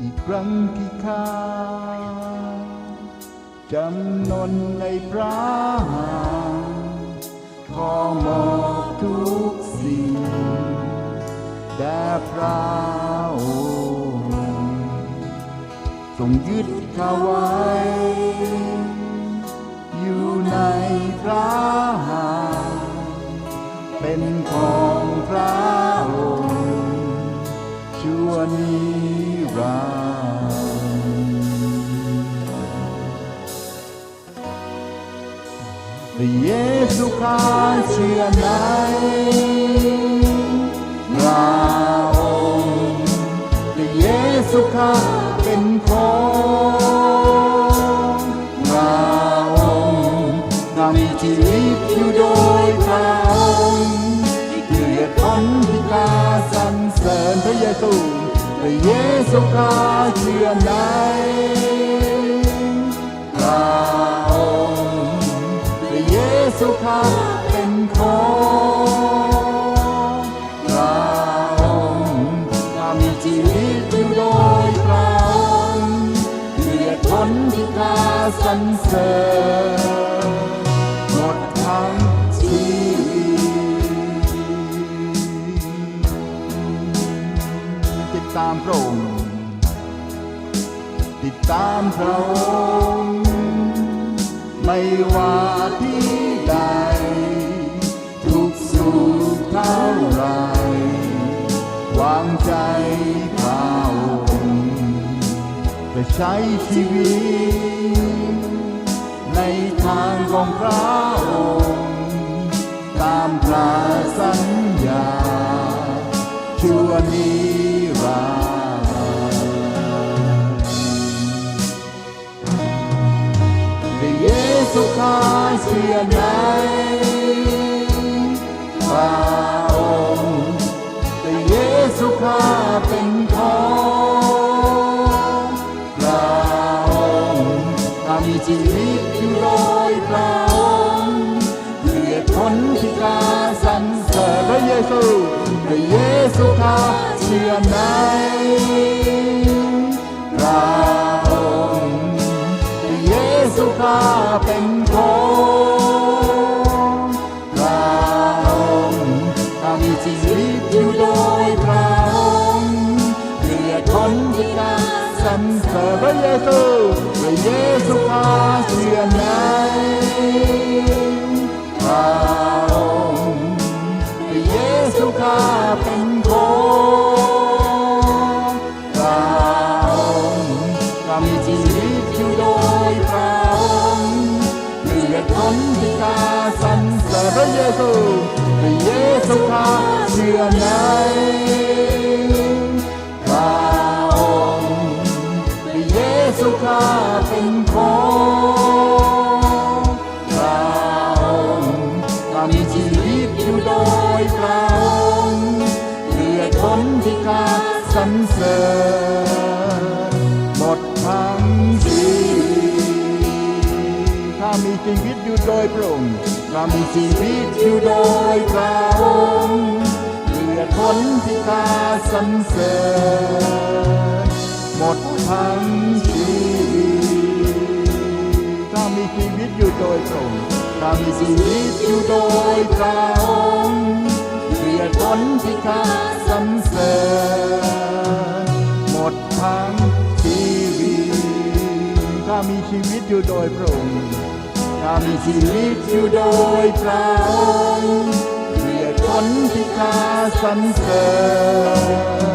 อีกครั้งที่ข้าจำนนในพระหัตถ์ขอมอบทุกสิ่งแด่พระองค์ทรงยึดข้าไว้ อยู่ในพระหัตถ์เป็นขอ พระเยซูข้าเชื่อในพระองค์พระเยซูข้าเป็นของพระองค์ข้ามีชีวิตอยู่โดยพระองค์เพื่อทนที่กาสรรเสริญพระเยซูพระเยซูข้าเชื่อใน สรรเสริญหมดทั้งชีวิตติดตามพระองค์ติดตามพระองค์ไม่ว่าที่ ใช้ชีวิต ในทางของพระองค์ ตามพระสัญญา ชั่วนิรันดร์พระเยซูข้าเชื่อในพระองค์พระเยซูข้าเป็น พระเยซูข้าเชื่อในพระองค์พระเยซูข้าเป็นของพระองค์ข้ามีชีวิตอยู่โดยพระองค์เพื่อทนที่การสรรเสริญพระเยซูพระเยซูข้าเชื่อ พระเยซูพระเยซูข้าเชื่อในพระองค์พระเยซูข้าเป็นของพระองค์ข้ามีชีวิตอยู่โดยพระองค์เพื่อทนที่กาสรรเสริญหมดทั้งชีวิตข้ามีชีวิตอยู่โดยพระองค์ ข้ามีชีวิตอยู่โดยพระองค์เพื่อทนที่ข้าสรรเสริญหมดทั้งชีวิตข้ามีชีวิตอยู่โดยพระองค์ข้ามีชีวิตอยู่โดยพระองค์เพื่อทนที่ข้าสรรเสริญหมดทั้งชีวิตข้ามีชีวิตอยู่โดยพระองค์ำชีวิตอยู่โดยพระองค์เพื่อทนที่ข้าสรรเสริญ